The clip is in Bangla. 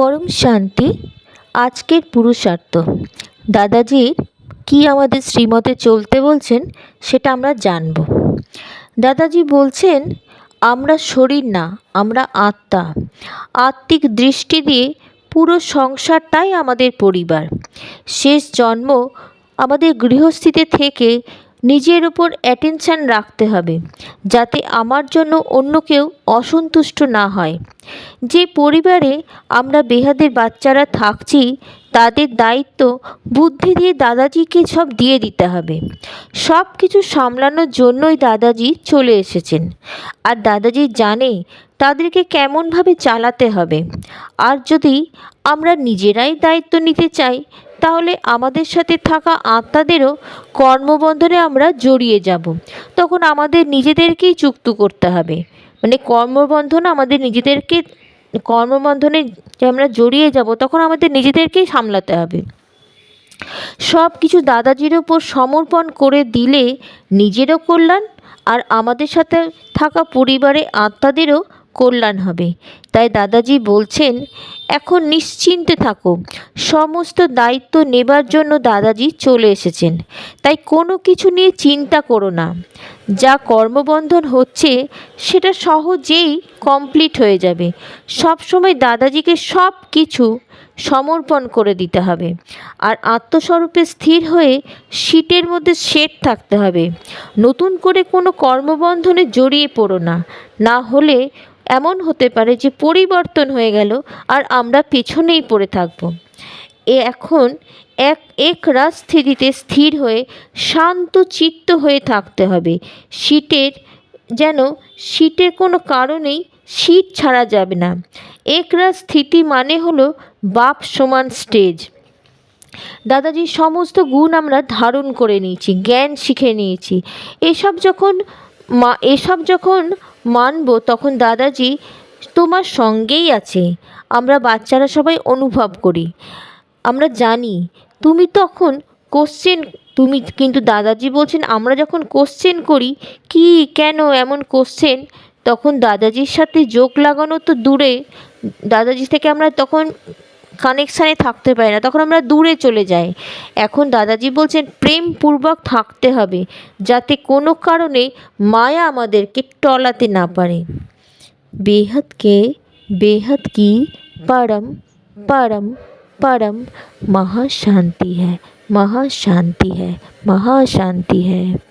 পরম শান্তি, আজকের পুরুষার্থ। দাদাজির কি আমাদের শ্রীমতে চলতে বলছেন সেটা আমরা জানব। দাদাজি বলছেন, আমরা শরীর না, আমরা আত্মা। আত্মিক দৃষ্টি দিয়ে পুরো সংসারটাই আমাদের পরিবার। শেষ জন্ম আমাদের গৃহস্থিতে থেকে নিজের ওপর অ্যাটেনশান রাখতে হবে, যাতে আমার জন্য অন্য কেউ অসন্তুষ্ট না হয়। যে পরিবারে আমরা বেহাদের বাচ্চারা থাকছি, তাদের দায়িত্ব বুদ্ধি দিয়ে দাদাজিকে সব দিয়ে দিতে হবে। সব কিছু সামলানোর জন্যই দাদাজি চলে এসেছেন। আর দাদাজি জানে তাদেরকে কেমনভাবে চালাতে হবে। আর যদি আমরা নিজেরাই দায়িত্ব নিতে চাই তাহলে আমাদের সাথে থাকা আত্মাদেরও কর্মবন্ধনে আমরা জড়িয়ে যাব। তখন আমাদের নিজেদেরকেই চুক্ত করতে হবে। মানে কর্মবন্ধন আমাদের নিজেদেরকে, কর্মবন্ধনে যে আমরা জড়িয়ে যাব, তখন আমাদের নিজেদেরকেই সামলাতে হবে। সব কিছু দাদাজির ওপর সমর্পণ করে দিলে নিজেরও কল্যাণ আর আমাদের সাথে থাকা পরিবারে আত্মাদেরও কল্যাণ হবে। তাই দাদাজি বলছেন, এখন নিশ্চিন্তে থাকো। সমস্ত দায়িত্ব নেবার জন্য দাদাজি চলে এসেছেন। তাই কোনো কিছু নিয়ে চিন্তা করো না। যা কর্মবন্ধন হচ্ছে সেটা সহজেই কমপ্লিট হয়ে যাবে। সব সময় দাদাজিকে সব কিছু সমর্পণ করে দিতে হবে। আর আত্মস্বরূপে স্থির হয়ে শীতের মধ্যে শেড থাকতে হবে। নতুন করে কোনো কর্মবন্ধনে জড়িয়ে পড়ো না। না হলে এমন হতে পারে যে পরিবর্তন হয়ে গেল আর আমরা পেছনেই পড়ে থাকব। এ এখন এক এক রাত স্থিতিতে স্থির হয়ে শান্ত চিত্ত হয়ে থাকতে হবে। শীতের যেন, শীতের কোনো কারণেই শীত ছাড়া যাবে না। একরাত স্থিতি মানে হলো বাপ সমান স্টেজ। দাদাজির সমস্ত গুণ আমরা ধারণ করে নিয়েছি, জ্ঞান শিখে নিয়েছি। এসব যখন মা, এসব যখন মানব, তখন দাদাজি তোমার সঙ্গেই আছে। আমরা বাচ্চারা সবাই অনুভব করি। আমরা জানি, তুমি তখন কোশ্চেন তুমি কিন্তু দাদাজি বলছেন, আমরা যখন কোশ্চেন করি, কি, কেন এমন কোশ্চেন তখন দাদাজির সাথে যোগ লাগানো তো দূরে, দাদাজি থেকে আমরা তখন কানেকশানে থাকতে পারি না, তখন আমরা দূরে চলে যাই। এখন দাদাজি বলছেন, প্রেমপূর্বক থাকতে হবে, যাতে কোনো কারণে মায়া আমাদেরকে টলাতে না পারে। বেহাদকে বেহাদ কি? পারম পারম। परम महाशांति है महाशांति है महाशांति है।